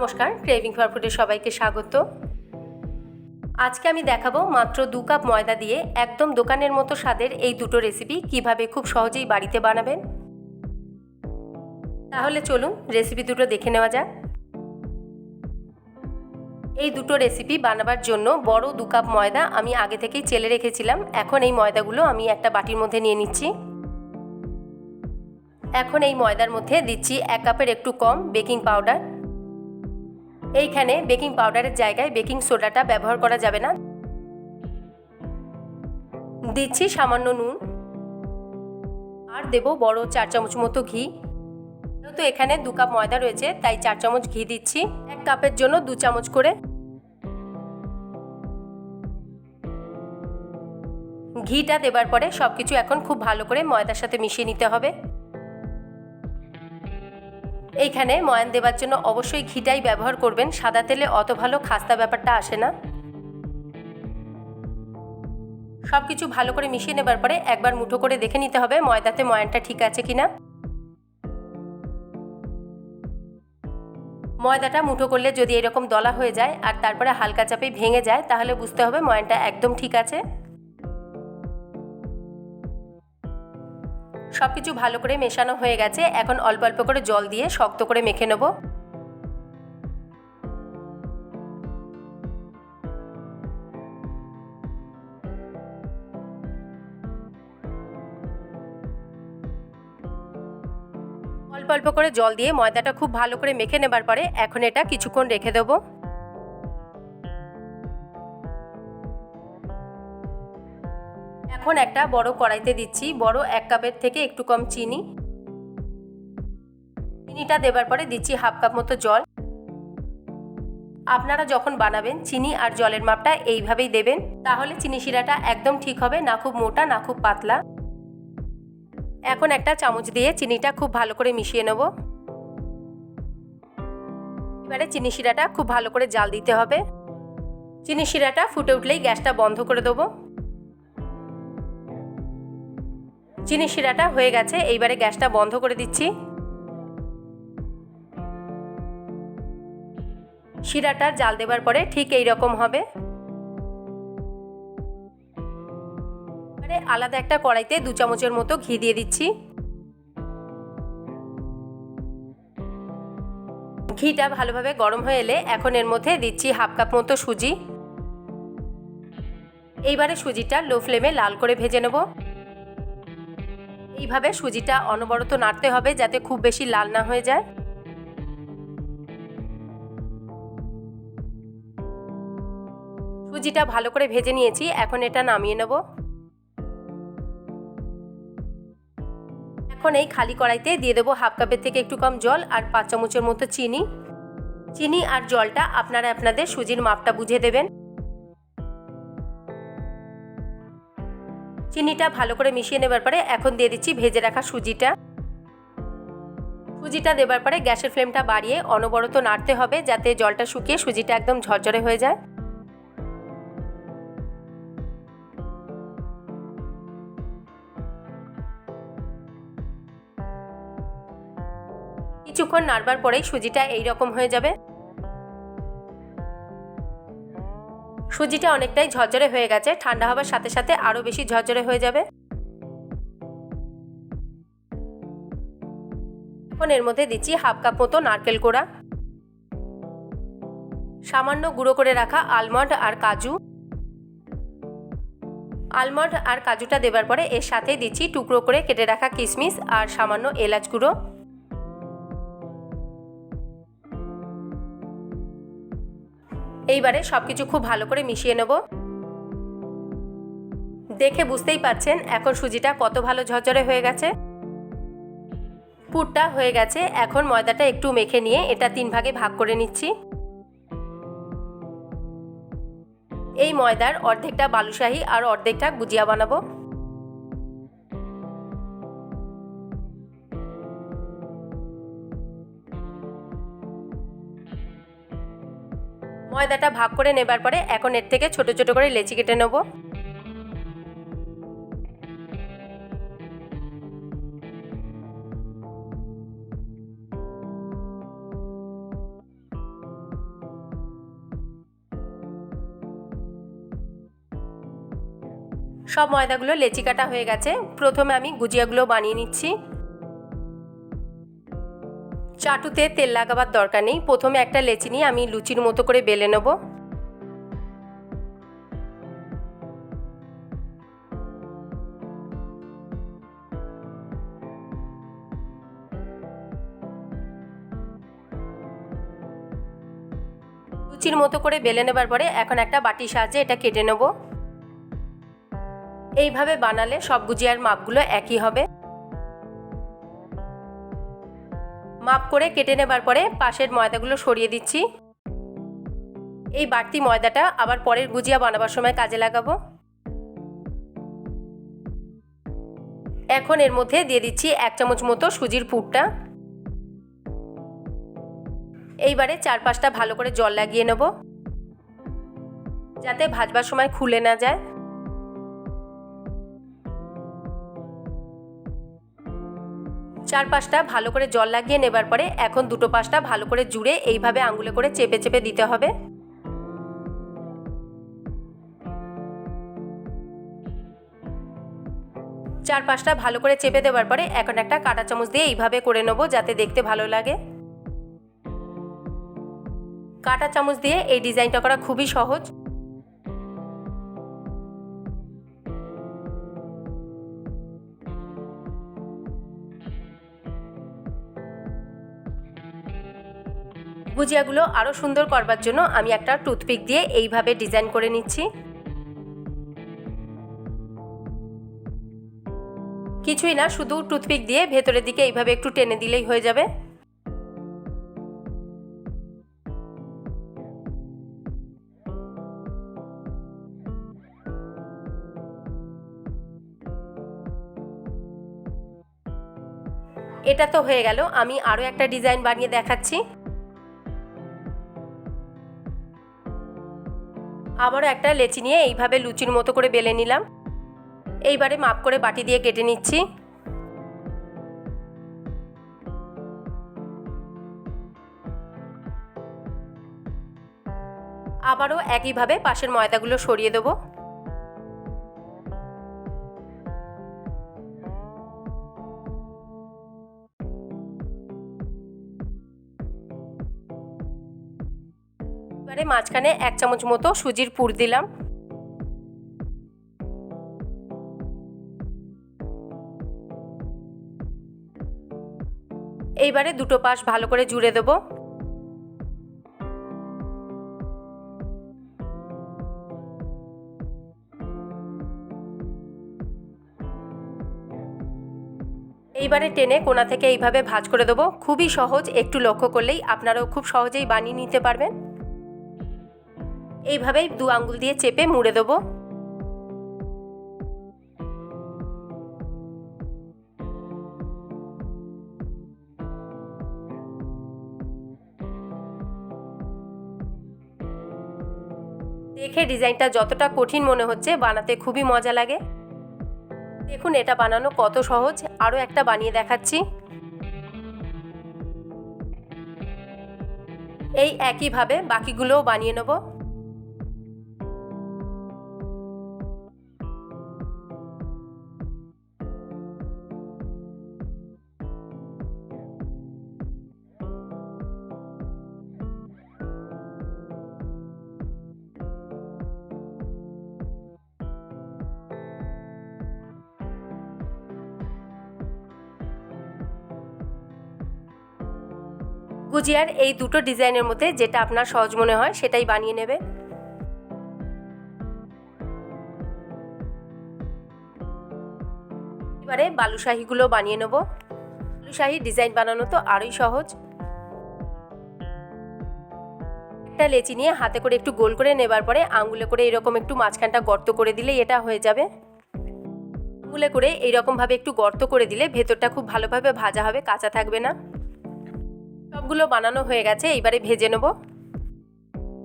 নমস্কার craving for ফুডে সবাইকে স্বাগত। আজকে আমি দেখাবো মাত্র দু কাপ ময়দা দিয়ে একদম দোকানের মতো স্বাদের এই দুটো রেসিপি কীভাবে খুব সহজেই বাড়িতে বানাবেন। তাহলে চলুন রেসিপি দুটো দেখে নেওয়া যাক। এই দুটো রেসিপি বানাবার জন্য বড় দু কাপ ময়দা আমি আগে থেকেই চেলে রেখেছিলাম, এখন এই ময়দাগুলো আমি একটা বাটির মধ্যে নিয়ে নিচ্ছি। এখন এই ময়দার মধ্যে দিচ্ছি এক কাপের একটু কম বেকিং পাউডার। এইখানে বেকিং পাউডারের জায়গায় বেকিং সোডাটা ব্যবহার করা যাবে না। দিচ্ছি সামান্য নুন। আর দেব বড় চার চামচ মতো ঘি। তো এখানে দু কাপ ময়দা রয়েছে, তাই চার চামচ ঘি দিচ্ছি। এক কাপের জন্য দু চামচ করে ঘিটা দেবার পরে সব কিছু এখন খুব ভালো করে ময়দার সাথে মিশিয়ে নিতে হবে। এইখানে ময়ান দেবার জন্য অবশ্যই ঘিটাই ব্যবহার করবেন। সাদা তেলে অত ভালো খাস্তা ব্যাপারটা আসে না। সব কিছু ভালো করে মিশিয়ে নেবার পরে একবার মুঠো করে দেখে নিতে হবে ময়দাতে ময়ানটা ঠিক আছে কিনা। ময়দাটা মুঠো করলে যদি এরকম দলা হয়ে যায় আর তারপরে হালকা চাপে ভেঙে যায়, তাহলে বুঝতে হবে ময়ানটা একদম ঠিক আছে। সব কিছু ভালো করে মেশানো হয়ে গেছে। এখন অল্প অল্প করে জল দিয়ে শক্ত করে মেখে নেব। অল্প অল্প করে জল দিয়ে ময়দাটা খুব ভালো করে মেখে নেবার পরে এখন এটা কিছুক্ষণ রেখে দেবো। এখন একটা বড় কড়াইতে দিচ্ছি, বড় এক কাপের থেকে একটু কম চিনি। চিনিটা দেবার পরে দিচ্ছি হাফ কাপ মতো জল। আপনারা যখন বানাবেন, চিনি আর জলের মাপটা এইভাবেই দেবেন, তাহলে চিনি শিরাটা একদম ঠিক হবে, না খুব মোটা, না খুব পাতলা। এখন একটা চামচ দিয়ে চিনিটা খুব ভালো করে মিশিয়ে নেব। এবারে চিনি শিরাটা খুব ভালো করে জাল দিতে হবে। চিনি শিরাটা ফুটে উঠলেই গ্যাসটা বন্ধ করে দেবো। চিনি শিরাটা হয়ে গেছে, এইবারে গ্যাসটা বন্ধ করে দিচ্ছি। শিরাটা জাল দেবার পরে ঠিক এই রকম হবে আলাদা একটা কড়াইতে দু চামচের মতো ঘি দিয়ে দিচ্ছি। ঘিটা ভালোভাবে গরম হয়ে এলে এখন এর মধ্যে দিচ্ছি হাফ কাপ মতো সুজি। এইবারে সুজিটা লো ফ্লেমে লাল করে ভেজে নেব। এইভাবে সুজিটা অনবরত নাড়তে হবে যাতে খুব বেশি লাল না হয়ে যায়। সুজিটা ভালো করে ভেজে নিয়েছি, এখন এটা নামিয়ে নেব। এখন এই খালি কড়াইতে দিয়ে দেবো হাফ কাপের থেকে একটু কম জল আর পাঁচ চামচের মতো চিনি। চিনি আর জলটা আপনারা আপনাদের সুজির মাপটা বুঝে দেবেন। চিনিটা ভালো করে মিশিয়ে নেবার পরে এখন দিয়ে দিচ্ছি ভেজে রাখা সুজিটা। সুজিটা দেবার পরে গ্যাসের ফ্লেমটা বাড়িয়ে অনবরত নাড়তে হবে যাতে জলটা শুকিয়ে সুজিটা একদম ঝরঝরে হয়ে যায়। কিছুক্ষণ নাড়বার পরেই সুজিটা এই রকম হয়ে যাবে। সুজিটা অনেকটাই ঝরঝরে হয়ে গেছে। ঠান্ডা হবার সাথে সাথে আরও বেশি ঝরঝরে হয়ে যাবে। এখন এর মধ্যে দিচ্ছি হাফ কাপ মতো নারকেল কোড়া। সামান্য গুঁড়ো করে রাখা আলমন্ড আর কাজু। আলমন্ড আর কাজুটা দেবার পরে এর সাথে দিচ্ছি টুকরো করে কেটে রাখা কিশমিশ আর সামান্য এলাচ গুঁড়ো। এইবারে সব কিছু খুব ভালো করে মিশিয়ে নেব। দেখে বুঝতেই পাচ্ছেন এখন সুজিটা কত ভালো ঝরঝরে হয়ে গেছে। পুরটা হয়ে গেছে, এখন ময়দাটা একটু মেখে নিয়ে এটা তিন ভাগে ভাগ করে নিচ্ছি। এই ময়দার অর্ধেকটা বালুশাহী আর অর্ধেকটা গুজিয়া বানাবো। ময়দাটা ভাগ করে নেবার পরে এখন এর থেকে ছোট ছোট করে লেচি কেটে নেব। সব ময়দাগুলো লেচি কাটা হয়ে গেছে। প্রথমে আমি গুজিয়াগুলো বানিয়ে নিচ্ছি। চাটুতে তেল লাগাবার দরকার নেই। প্রথমে একটা লেচি নিয়ে আমি লুচির মতো করে বেলে নেব। লুচির মতো করে বেলে নেবার পরে এখন একটা বাটির সাহায্যে এটা কেটে নেব। এইভাবে বানালে সব গুজিয়ার মাপগুলো একই হবে। করে কেটে নেবার পরে পাশের ময়দাগুলো সরিয়ে দিচ্ছি। এই বাড়তি ময়দাটা আবার পরের গুজিয়া বানাবার সময় কাজে লাগাবো। এখন এর মধ্যে দিয়ে দিচ্ছি এক চামচ মতো সুজির পুরটা। এইবারে চার পাঁচটা ভালো করে জল লাগিয়ে নেব। যাতে ভাজবার সময় খুলে না যায়। চার পাঁচটা ভালো করে জল লাগিয়ে নেবার পরে এখন দুটো পাঁচটা ভালো করে জুড়ে এইভাবে আঙুলে করে চেপে চেপে দিতে হবে। চার পাঁচটা ভালো করে চেপে দেওয়ার পরে এখন একটা কাঁটা চামচ দিয়ে এইভাবে করে নেব যাতে দেখতে ভালো লাগে। কাঁটা চামচ দিয়ে এই ডিজাইনটা করা খুবই সহজ। গুজিয়াগুলো আরও সুন্দর করবার জন্য আমি একটা টুথপিক দিয়ে এইভাবে ডিজাইন করে নিচ্ছি। কিছুই না, শুধু টুথপিক দিয়ে ভেতরের দিকে এইভাবে একটু টেনে দিলেই হয়ে যাবে। এটা তো হয়ে গেল, আমি আরও একটা ডিজাইন বানিয়ে দেখাচ্ছি। আবারও একটা লেচি নিয়ে এইভাবে লুচির মতো করে বেলে নিলাম। এইবারে মাপ করে বাটি দিয়ে কেটে নিচ্ছি। আবারও একইভাবে পাশের ময়দাগুলো সরিয়ে দেবো। মাঝখানে এক চামচ মতো সুজির পুর দিলাম। এইবারে দুটো পাশ ভালো করে জুড়ে দেবো। এইবারে টেনে কোনা থেকে এইভাবে ভাজ করে দেবো। খুবই সহজ, একটু লক্ষ্য করলেই আপনারাও খুব সহজেই বানিয়ে নিতে পারবেন। এইভাবেই দু আঙ্গুল দিয়ে চেপে মুড়ে দেবো। দেখে ডিজাইনটা যতটা কঠিন মনে হচ্ছে, বানাতে খুবই মজা লাগে। দেখুন, এটা বানানো কত সহজ, আরও একটা বানিয়ে দেখাচ্ছি। এই একইভাবে বাকিগুলোও বানিয়ে নেব। গুজিয়ার এই দুটো ডিজাইনের মধ্যে যেটা আপনার সহজ মনে হয় সেটাই বানিয়ে নেবে। এবারে বালুশাহিগুলো বানিয়ে নেব। বালুশাহি ডিজাইন বানানো তো আরোই সহজ। একটা লেচি নিয়ে হাতে করে একটু গোল করে নেবার পরে আঙুলে করে এরকম একটু মাঝখানটা গর্ত করে দিলেই এটা হয়ে যাবে। আঙুলে করে এইরকমভাবে একটু গর্ত করে দিলে ভেতরটা খুব ভালোভাবে ভাজা হবে, কাঁচা থাকবে না। সবগুলো বানানো হয়ে গেছে, এইবারে ভেজে নেব।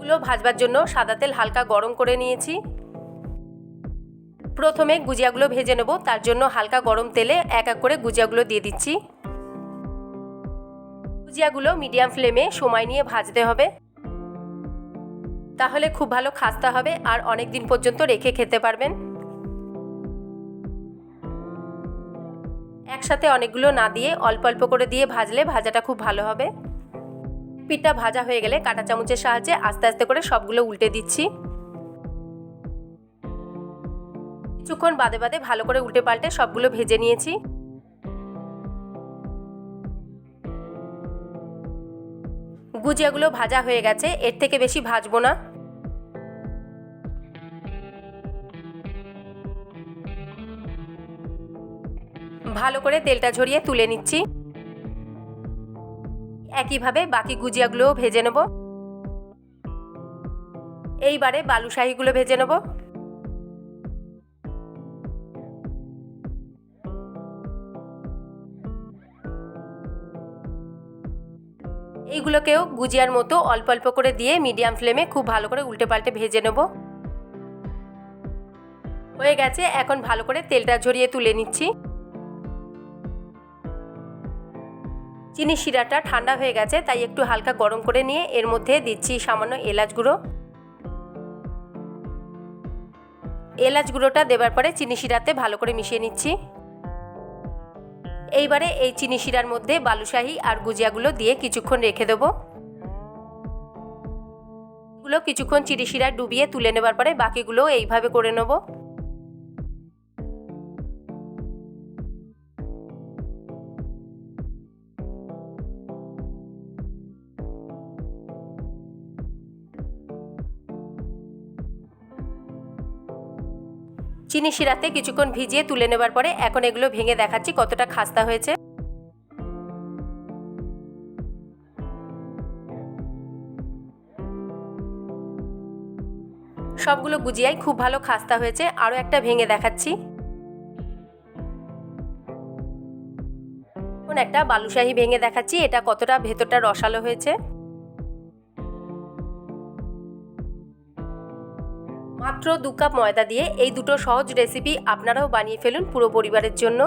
গুলো ভাজবার জন্য সাদা তেল হালকা গরম করে নিয়েছি। প্রথমে গুজিয়াগুলো ভেজে নেব, তার জন্য হালকা গরম তেলে এক এক করে গুজিয়াগুলো দিয়ে দিচ্ছি। গুজিয়াগুলো মিডিয়াম ফ্লেমে সময় নিয়ে ভাজতে হবে। তাহলে খুব ভালো খাস্তা হবে, আর অনেক দিন পর্যন্ত রেখে খেতে পারবেন। একসাথে অনেকগুলো না দিয়ে অল্প অল্প করে দিয়ে ভাজলে ভাজাটা খুব ভালো হবে। পিঠটা ভাজা হয়ে গেলে কাঁটা চামচের সাহায্যে আস্তে আস্তে করে সবগুলো উল্টে দিচ্ছি। কিছুক্ষণ বাদে বাদে ভালো করে উল্টে পাল্টে সবগুলো ভেজে নিয়েছি। গুজিয়াগুলো ভাজা হয়ে গেছে, এর থেকে বেশি ভাজবো না। ভালো করে তেলটা ঝরিয়ে তুলে নিচ্ছি। একইভাবে বাকি গুজিয়াগুলোও ভেজে নেব। এইবারে বালুশাহিগুলো ভেজে নেব। এইগুলোকেও গুজিয়ার মতো অল্প অল্প করে দিয়ে মিডিয়াম ফ্লেমে খুব ভালো করে উল্টে পাল্টে ভেজে নেব। হয়ে গেছে, এখন ভালো করে তেলটা ঝরিয়ে তুলে নিচ্ছি। চিনি শিরাটা ঠান্ডা হয়ে গেছে, তাই একটু হালকা গরম করে নিয়ে এর মধ্যে দিচ্ছি সামান্য এলাচ গুঁড়ো। এলাচ গুঁড়োটা দেবার পরে চিনি শিরাতে ভালো করে মিশিয়ে নিচ্ছি। এইবারে এই চিনি শিরার মধ্যে বালুশাহি আর গুজিয়াগুলো দিয়ে কিছুক্ষণ রেখে দেবো। এগুলো কিছুক্ষণ চিনি শিরায় ডুবিয়ে তুলে নেবার পরে বাকিগুলো এইভাবে করে নেব। চিনি শিরাতে কিছুক্ষণ ভিজিয়ে তুলে নেবার পরে এখন এগুলো ভেঙে দেখাচ্ছি কতটা খাস্তা হয়েছে। সবগুলো গুজিয়াই খুব ভালো খাস্তা হয়েছে। আরও একটা ভেঙে দেখাচ্ছি। একটা বালুশাহি ভেঙে দেখাচ্ছি। এটা কতটা ভেতরটা রসালো হয়েছে। মাত্র দু কাপ ময়দা দিয়ে এই দুটো সহজ রেসিপি আপনারাও বানিয়ে ফেলুন পুরো পরিবারের জন্য।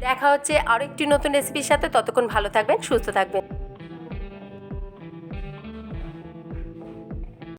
দেখা হচ্ছে আরও একটি নতুন রেসিপির সাথে। ততক্ষণ ভালো থাকবেন, সুস্থ থাকবেন।